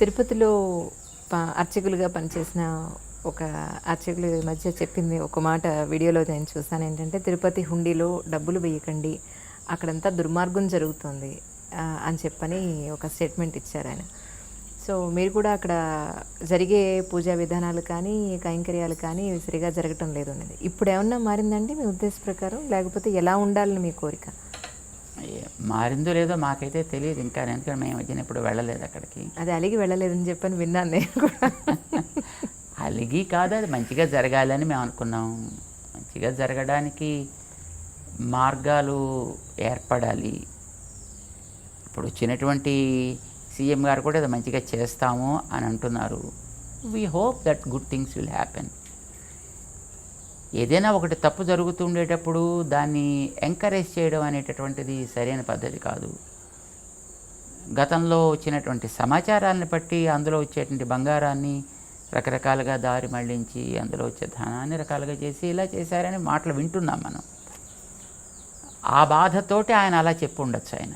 తిరుపతిలో ప- అర్చకులుగా పనిచేసిన ఒక అర్చకులు మధ్య చెప్పింది ఒక మాట వీడియోలో నేను చూసాను ఏంటంటే తిరుపతి హుండీలో డబ్బులు వేయకండి అక్కడంతా దుర్మార్గం జరుగుతుంది అని చెప్పని ఒక స్టేట్మెంట్ ఇచ్చారు ఆయన. సో మీరు కూడా అక్కడ జరిగే పూజా విధానాలు కానీ కైంకర్యాలు కానీ సరిగా జరగటం లేదు అనేది. ఇప్పుడు ఏమన్నా మారిందండి మీ ఉద్దేశ ప్రకారం? లేకపోతే ఎలా ఉండాలని మీ కోరిక? మారిందో లేదో మాకైతే తెలియదు. ఇంకా ఎందుకంటే మేము వచ్చిన ఇప్పుడు వెళ్ళలేదు అక్కడికి. అది అలిగి వెళ్ళలేదని చెప్పని విన్నాను నేను కూడా. అలిగి కాదు అది మంచిగా జరగాలని మేము అనుకున్నాం. మంచిగా జరగడానికి మార్గాలు ఏర్పడాలి. ఇప్పుడు వచ్చినటువంటి సీఎం గారు కూడా అది మంచిగా చేస్తాము అని అంటున్నారు. We hope that good things will happen ఏదైనా ఒకటి తప్పు జరుగుతుండేటప్పుడు దాన్ని ఎంకరేజ్ చేయడం అనేటటువంటిది సరైన పద్ధతి కాదు. గతంలో వచ్చినటువంటి సమాచారాన్ని బట్టి అందులో వచ్చేటువంటి బంగారాన్ని రకరకాలుగా దారి మళ్ళించి అందులో వచ్చే ధనాన్ని రకాలుగా చేసి ఇలా చేశారని మాటలు వింటున్నాం మనం. ఆ బాధతోటి ఆయన అలా చెప్పి ఉండొచ్చు ఆయన.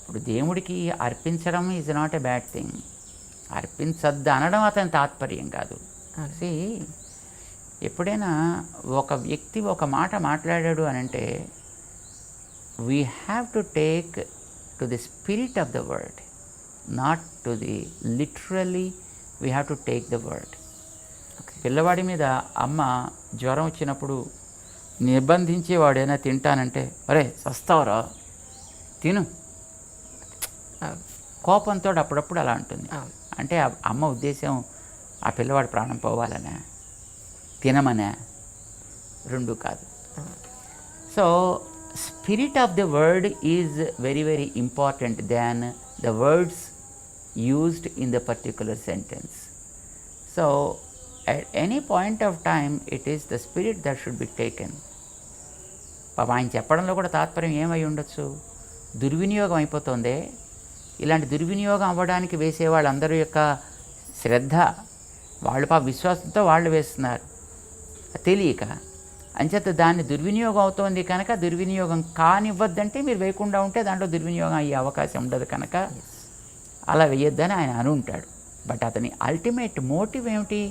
ఇప్పుడు దేవుడికి అర్పించడం is not a bad thing అర్పించద్దు అనడం అతని తాత్పర్యం కాదు. See, ఎప్పుడైనా ఒక వ్యక్తి ఒక మాట మాట్లాడాడు అని అంటే we have to take to the spirit of the word not to the literally we have to take the word పిల్లవాడి మీద అమ్మ జ్వరం వచ్చినప్పుడు నిర్బంధించి వాడైనా తింటానంటే అరే వస్తావురా తిను. కోపంతో అప్పుడప్పుడు అలా ఉంటుంది అంటే అమ్మ ఉద్దేశం ఆ పిల్లవాడు ప్రాణం పోవాలనే తినమనే రెండు కాదు. So spirit of the word is very very important than the words used in the particular sentence. So at any point of time it is the spirit that should be taken పాప ఆయన చెప్పడంలో కూడా తాత్పర్యం ఏమై ఉండొచ్చు? దుర్వినియోగం అయిపోతుంది. ఇలాంటి దుర్వినియోగం అవ్వడానికి వేసే వాళ్ళందరి యొక్క శ్రద్ధ వాళ్ళు పాప విశ్వాసంతో వాళ్ళు వేస్తున్నారు. తెలియక అంచేత దాన్ని దుర్వినియోగం అవుతోంది కనుక దుర్వినియోగం కానివ్వద్దంటే మీరు వేయకుండా ఉంటే దాంట్లో దుర్వినియోగం అయ్యే అవకాశం ఉండదు కనుక అలా వేయొద్దని ఆయన అని ఉంటాడు బట్ అతని అల్టిమేట్ మోటివ్ ఏమిటి?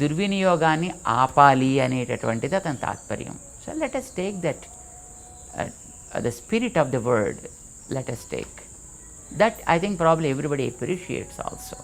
దుర్వినియోగాన్ని ఆపాలి అనేటటువంటిది అతని తాత్పర్యం. So let us take that the spirit of the word let us take that I think probably everybody appreciates also